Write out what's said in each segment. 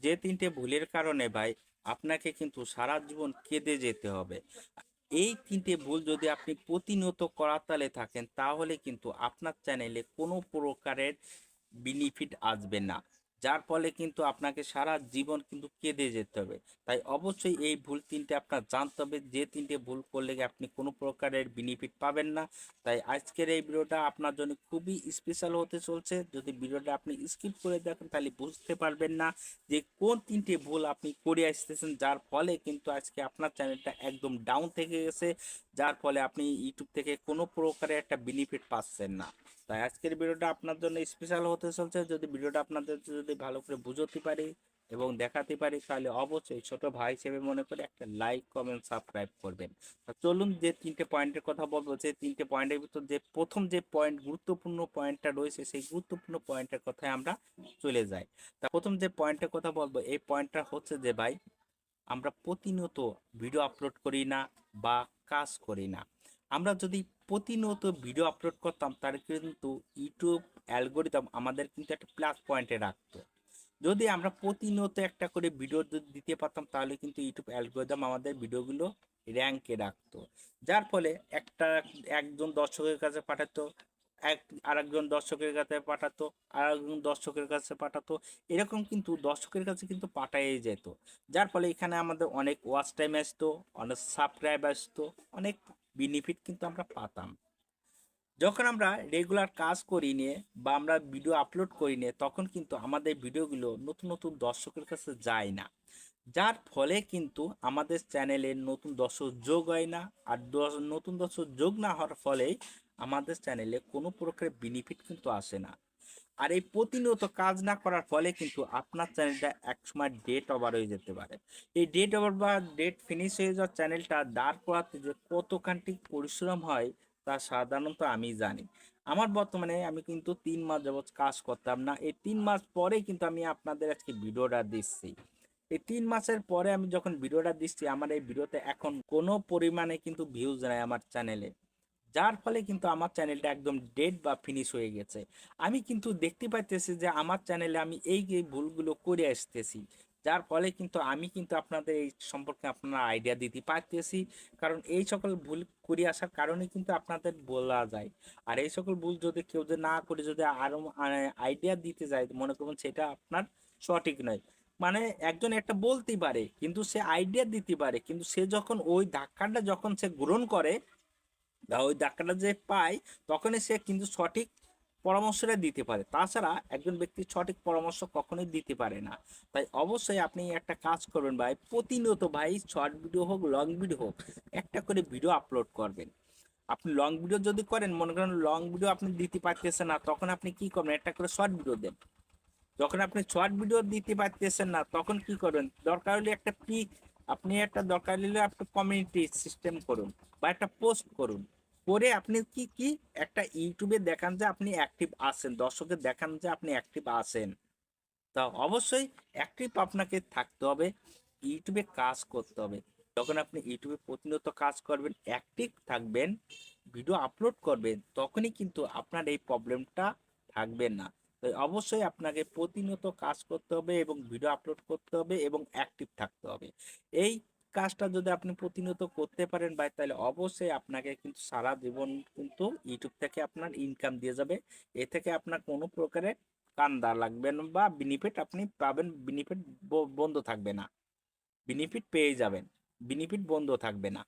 যে তিনটে ভুলের কারণে ভাই, আপনাকে কিন্তু সারা জীবন কেঁদে যেতে হবে। এই তিনটে ভুল যদি আপনি প্রতিনিয়ত করাতালে থাকেন, তাহলে কিন্তু আপনার চ্যানেলে কোনো প্রকারের বেনিফিট আসবে না। যার ফলে কিন্তু আপনাকে সারা জীবন কিন্তু কেঁদে যেতে হবে। তাই অবশ্যই এই ভুল তিনটে আপনার জানতে হবে। যে তিনটে ভুল করলে আপনি কোনো প্রকারের বেনিফিট পাবেন না। তাই আজকের এই ভিডিওটা আপনার জন্য খুবই স্পেশাল হতে চলছে। যদি ভিডিওটা আপনি স্কিপ করে দেখেন, তাহলে বুঝতে পারবেন না যে কোন তিনটে ভুল আপনি করে আসতেছেন। যার ফলে কিন্তু আজকে আপনার চ্যানেলটা একদম ডাউন থেকে গেছে। যার ফলে আপনি ইউটিউব থেকে কোনো প্রকারের একটা বেনিফিট পাচ্ছেন না। তাই আজকের ভিডিওটা আপনার জন্য স্পেশাল হতে চলছে। যদি ভিডিওটা আপনাদের যদি ভালো করে বুঝতে পারি এবং দেখাতে পারি, তাহলে অবশ্যই ছোট ভাই হিসেবে মনে করে একটা লাইক কমেন্ট সাবস্ক্রাইব করবেন। চলুন যে তিনটে পয়েন্টের কথা বলব, যে তিনটে পয়েন্টের ভিতর যে প্রথম যে পয়েন্ট গুরুত্বপূর্ণ পয়েন্টটা রয়েছে, সেই গুরুত্বপূর্ণ পয়েন্টের কথায় আমরা চলে যাই। তা প্রথম যে পয়েন্টের কথা বলব, এই পয়েন্টটা হচ্ছে যে ভাই, আমরা প্রতিনিয়ত ভিডিও আপলোড করি না বা কাজ করি না। আমরা যদি প্রতিনিয়ত ভিডিও আপলোড করতাম, তার কিন্তু ইউটিউব অ্যালগোরিদম আমাদের কিন্তু একটা প্লাস পয়েন্টে রাখতো। যদি আমরা প্রতিনিয়ত একটা করে ভিডিও দিতে পারতাম, তাহলে কিন্তু ইউটিউব অ্যালগোরিদম আমাদের ভিডিওগুলো র্যাঙ্কে রাখতো। যার ফলে একটা একজন দর্শকের কাছে পাঠাতো, এক, আরেকজন দর্শকের কাছে পাঠাতো, আরেকজন দর্শকের কাছে পাঠাতো, এরকম কিন্তু দর্শকের কাছে কিন্তু পাঠাই যেত। যার ফলে এখানে আমাদের অনেক ওয়াচ টাইম আসতো, অনেক সাবস্ক্রাইব আসতো, অনেক বেনিফিট কিন্তু আমরা পাতাম। যখন আমরা রেগুলার কাজ করি নিয়ে বা আমরা ভিডিও আপলোড করি নিয়ে, তখন কিন্তু আমাদের ভিডিওগুলো নতুন নতুন দর্শকের কাছে যায় না। যার ফলে কিন্তু আমাদের চ্যানেলে নতুন দর্শক যোগ হয় না, আর নতুন দর্শক যোগ না হওয়ার ফলে আমাদের চ্যানেলে কোনো প্রকারের বেনিফিট কিন্তু আসে না। আর এই প্রতিনিয়ত কাজ না করার ফলে কিন্তু আপনার চ্যানেলটা একসময় ডেট ওভার হয়ে যেতে পারে। এই ডেট ওভার বা ডেট ফিনিশ হয়ে যাওয়ার চ্যানেলটা দাঁড় করাতে যে কতখানটি পরিশ্রম হয় তা সাধারণত আমি জানি। আমার বর্তমানে আমি কিন্তু তিন মাস যাবৎ কাজ করতাম না। এই তিন মাস পরে কিন্তু আমি আপনাদের আজকে ভিডিওটা দিচ্ছি। এই তিন মাসের পরে আমি যখন ভিডিওটা দিচ্ছি, আমার এই ভিডিওতে এখন কোনো পরিমাণে কিন্তু ভিউজ নেয় আমার চ্যানেলে। যার ফলে কিন্তু আমার চ্যানেলটা একদম ডেড বা ফিনিশ হয়ে গেছে। আমি কিন্তু দেখতে পাইতেছি যে আমার চ্যানেলে আমি এই ভুলগুলো করে আসতেছি, যার ফলে কিন্তু আমি কিন্তু আপনাদের এই সম্পর্কে আপনার আইডিয়া দিতে পারতেছি, কারণ এই সকল ভুল করে আসার কারণে কিন্তু আপনাদের বলা যায়। আর এই সকল ভুল যদি কেউ যদি না করে যদি আরও আইডিয়া দিতে যায়, মনে করুন সেটা আপনার সঠিক নয়। মানে একজন একটা বলতেই পারে, কিন্তু সে আইডিয়া দিতে পারে, কিন্তু সে যখন ওই ধাক্কাটা যখন সে গ্রহণ করে ওই ধাক্কাটা যে পায়, তখনই সে কিন্তু সঠিক পরামর্শটা দিতে পারে। তাছাড়া একজন ব্যক্তি সঠিক পরামর্শ কখনোই দিতে পারে না। তাই অবশ্যই আপনি একটা কাজ করবেন ভাই, প্রতিনিয়ত ভাই শর্ট ভিডিও হোক লং ভিডিও হোক, একটা করে ভিডিও আপলোড করবেন। আপনি লং ভিডিও যদি করেন, মনে করেন লং ভিডিও আপনি দিতে পারতেছেন না, তখন আপনি কি করবেন? একটা করে শর্ট ভিডিও দেন। যখন আপনি শর্ট ভিডিও দিতে পারতেছেন না, তখন কি করবেন? দরকার হলে একটা পিক আপনি একটা দরকার হলে আপনি কমিউনিটি সিস্টেম করুন বা একটা পোস্ট করুন। করে আপনি কি কি একটা ইউটিউবে দেখান যে আপনি অ্যাক্টিভ আছেন দর্শকের দেখান যে আপনি অ্যাক্টিভ আছেন। তা অবশ্যই অ্যাক্টিভ আপনাকে থাকতে হবে ইউটিউবে কাজ করতে হবে। যখন আপনি ইউটিউবে প্রতিনিয়ত কাজ করবেন অ্যাক্টিভ থাকবেন ভিডিও আপলোড করবেন, তখনই কিন্তু আপনার এই প্রবলেমটা থাকবে না। তাই অবশ্যই আপনাকে প্রতিনিয়ত কাজ করতে হবে এবং ভিডিও আপলোড করতে হবে এবং অ্যাক্টিভ থাকতে হবে। এই কাজটা যদি আপনি প্রতিনিয়ত করতে পারেন ভাই, তাহলে অবশ্যই আপনাকে কিন্তু সারা জীবন কিন্তু ইউটিউব থেকে আপনার ইনকাম দিয়ে যাবে। এ থেকে আপনার কোনো প্রকারের কান্দা লাগবে না বা বেনিফিট আপনি পাবেন বেনিফিট বন্ধ থাকবে না। বেনিফিট পেয়ে যাবেন বেনিফিট বন্ধ থাকবে না।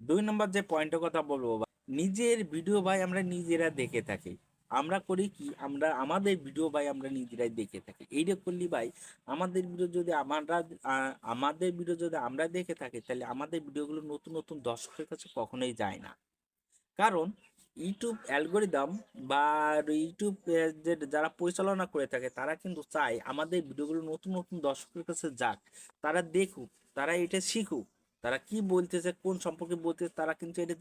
দুই নম্বর যে পয়েন্টের কথা বলব নিজের ভিডিও ভাই আমরা নিজেরা দেখে থাকি। আমরা করি কি, আমরা, আমাদের ভিডিও ভাই আমরা নিজেরাই দেখে থাকি। এইটা করলি ভাই, আমাদের ভিডিও যদি আমরা আমাদের ভিডিও যদি আমরা দেখে থাকি, তাহলে আমাদের ভিডিওগুলো নতুন নতুন দর্শকের কাছে কখনোই যায় না। কারণ ইউটিউব অ্যালগোরিদম বা ইউটিউব যারা পরিচালনা করে থাকে, তারা কিন্তু চায় আমাদের ভিডিওগুলো নতুন নতুন দর্শকের কাছে যাক। তারা দেখুক, তারা এটা শিখুক, তারা কি বলতেছে, কোন সম্পর্কে বলতেছে, তারা কিন্তু এটা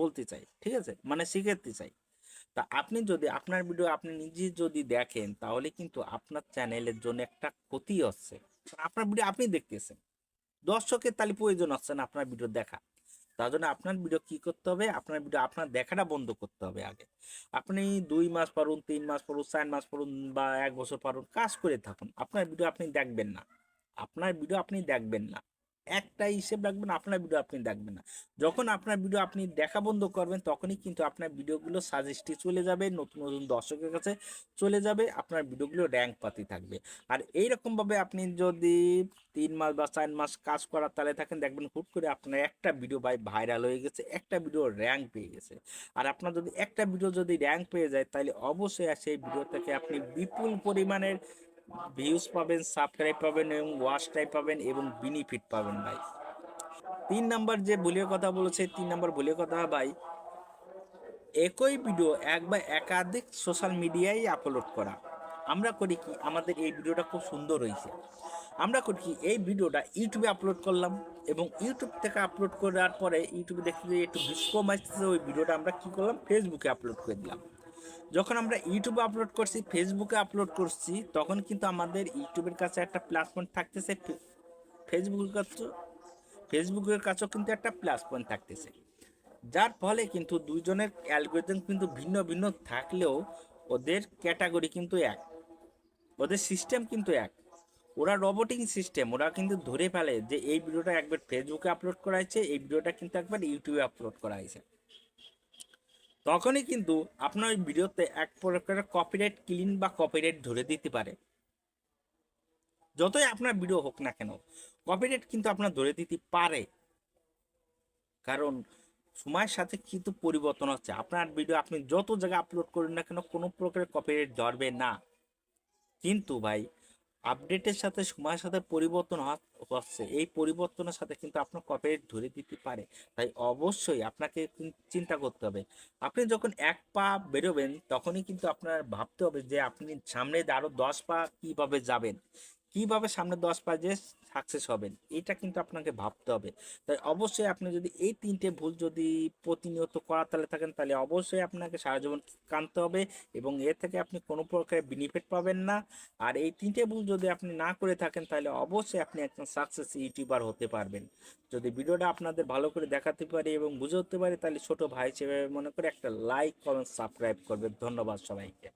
বলতে চায়, ঠিক আছে? মানে শিখাতে চায়। তা আপনি যদি আপনার ভিডিও আপনি নিজে যদি দেখেন, তাহলে কিন্তু আপনার চ্যানেলের জন্য একটা ক্ষতি হচ্ছে। আপনার ভিডিও আপনি দেখতেছেন। দর্শকের তাহলে প্রয়োজন হচ্ছে না আপনার ভিডিও দেখা। তার জন্য আপনার ভিডিও কি করতে হবে? আপনার ভিডিও আপনার দেখাটা বন্ধ করতে হবে আগে। আপনি দুই মাস পারুন তিন মাস পারুন চার মাস পারুন বা এক বছর পারুন কাজ করে থাকুন। আপনার ভিডিও আপনি দেখবেন না। আপনার ভিডিও আপনি দেখবেন না। একটা হিসেব রাখবেন, আপনার ভিডিও আপনি দেখবেন না। যখন আপনার ভিডিও আপনি দেখা বন্ধ করবেন, তখনই কিন্তু আপনার ভিডিওগুলো সাজেস্টে চলে যাবে, নতুন নতুন দর্শকের কাছে চলে যাবে, আপনার ভিডিওগুলো র্যাঙ্ক পাতি থাকবে। আর এইরকম ভাবে আপনি যদি তিন মাস বা চার মাস কাজ করার তালে থাকেন, দেখবেন হুট করে আপনার একটা ভিডিও ভাই ভাইরাল হয়ে গেছে, একটা ভিডিও র্যাঙ্ক পেয়ে গেছে। আর আপনার যদি একটা ভিডিও যদি র্যাঙ্ক পেয়ে যায় তাহলে অবশ্যই সেই ভিডিও থেকে আপনি বিপুল পরিমাণের ভিউজ পাবেন সাবস্ক্রাইব পাবেন এবং ওয়াচ টাইম পাবেন এবং বেনিফিট পাবেন ভাই। তিন নাম্বার যে ভুলের কথা বলেছে, তিন নাম্বার ভুলের কথা ভাই, একই ভিডিও এক বা একাধিক সোশ্যাল মিডিয়ায় আপলোড করা। আমরা করি কি, আমাদের এই ভিডিওটা খুব সুন্দর হয়েছে। আমরা করি কি, এই ভিডিওটা ইউটিউবে আপলোড করলাম এবং ইউটিউব থেকে আপলোড করার পরে ইউটিউবে দেখতে যে একটু ভিউজ কম ওই ভিডিওটা আমরা কি করলাম ফেসবুকে আপলোড করে দিলাম। যখন আমরা ইউটিউবে আপলোড করছি ফেসবুকে আপলোড করছি, তখন কিন্তু আমাদের ইউটিউবের কাছে একটা প্ল্যাটফর্ম থাকতেছে। ফেসবুকের কাছে ফেসবুকের কাছেও কিন্তু একটা পয়েন্ট থাকতেছে। যার ফলে কিন্তু দুইজনের অ্যালগোরিদম কিন্তু ভিন্ন ভিন্ন থাকলেও ওদের ক্যাটাগরি কিন্তু এক। ওদের সিস্টেম কিন্তু এক। ওরা রবোটিং সিস্টেম ওরা কিন্তু ধরে ফেলে যে এই ভিডিওটা একবার ফেসবুকে আপলোড করা হয়েছে, এই ভিডিওটা কিন্তু একবার ইউটিউবে আপলোড করা হয়েছে। তখনই কিন্তু আপনার ওই ভিডিওতে এক প্রকারের কপিরাইট ক্লিন বা কপিরাইট ধরে দিতে পারে। যতই আপনার ভিডিও হোক না কেন কপিরাইট কিন্তু আপনার ধরে দিতে পারে। কারণ সময়ের সাথে কিন্তু পরিবর্তন হচ্ছে। আপনার ভিডিও আপনি যত জায়গায় আপলোড করেন না কেন, কোনো প্রকারের কপিরাইট ধরবে না। কিন্তু ভাই আপডেটের সাথে সময়ের সাথে পরিবর্তন হচ্ছে। এই পরিবর্তনের সাথে কিন্তু আপনার কপিরাইট ধরে দিতে পারে। তাই অবশ্যই আপনাকে চিন্তা করতে হবে। আপনি যখন এক পা বেরোবেন, তখনই কিন্তু আপনার ভাবতে হবে যে আপনি সামনে আরও দশ পা কীভাবে যাবেন। কীভাবে সামনে দশ পা যে সাকসেস হবেন? এটা কিন্তু আপনাকে ভাবতে হবে। তাই অবশ্যই আপনি যদি এই তিনটে ভুল যদি প্রতিনিয়ত করার তালে থাকেন তাহলে অবশ্যই আপনাকে সারা জীবন কানতে হবে এবং এর থেকে আপনি কোনো প্রকারের বেনিফিট পাবেন না। আর এই তিনটে ভুল যদি আপনি না করে থাকেন তাহলে অবশ্যই আপনি একজন সাকসেস ইউটিউবার হতে পারবেন। যদি ভিডিওটা আপনাদের ভালো করে দেখাতে পারি এবং বুঝে উঠতে পারি তাহলে ছোট ভাই হিসেবে মনে করে একটা লাইক কমেন্ট সাবস্ক্রাইব করবে ধন্যবাদ সবাইকে।